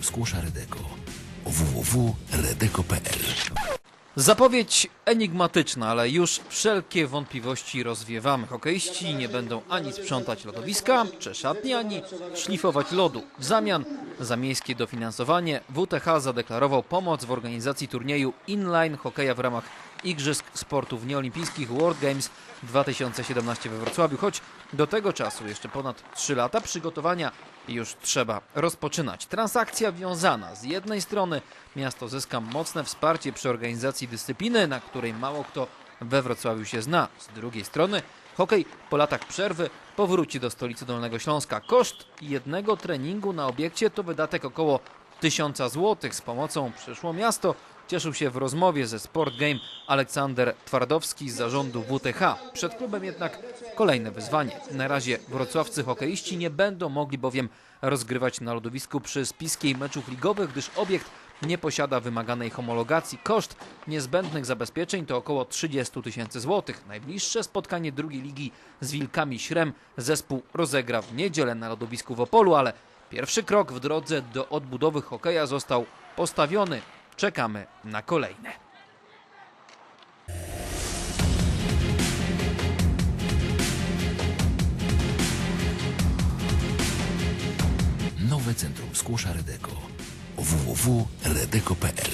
Skłosza Redeko www.redeko.pl Zapowiedź enigmatyczna, ale już wszelkie wątpliwości rozwiewamy. Hokeiści nie będą ani sprzątać lodowiska, czy ani szlifować lodu. W zamian za miejskie dofinansowanie WTH zadeklarował pomoc w organizacji turnieju inline hokeja w ramach Igrzysk Sportów Nieolimpijskich World Games 2017 we Wrocławiu, choć do tego czasu jeszcze ponad 3 lata przygotowania już trzeba rozpoczynać. Transakcja wiązana z jednej strony miasto zyska mocne wsparcie przy organizacji dyscypliny, na której mało kto we Wrocławiu się zna. Z drugiej strony hokej po latach przerwy powróci do stolicy Dolnego Śląska. Koszt jednego treningu na obiekcie to wydatek około 1000 zł. Z pomocą przyszło miasto cieszył się w rozmowie ze Sport Game Aleksander Twardowski z zarządu WTH. Przed klubem jednak kolejne wyzwanie. Na razie wrocławcy hokeiści nie będą mogli bowiem rozgrywać na lodowisku przy spiskiej meczów ligowych, gdyż obiekt nie posiada wymaganej homologacji. Koszt niezbędnych zabezpieczeń to około 30 tysięcy złotych. Najbliższe spotkanie drugiej ligi z Wilkami Śrem zespół rozegra w niedzielę na lodowisku w Opolu, ale pierwszy krok w drodze do odbudowy hokeja został postawiony. Czekamy na kolejne. Nowe Centrum Skłosza Redeko www.redeko.pl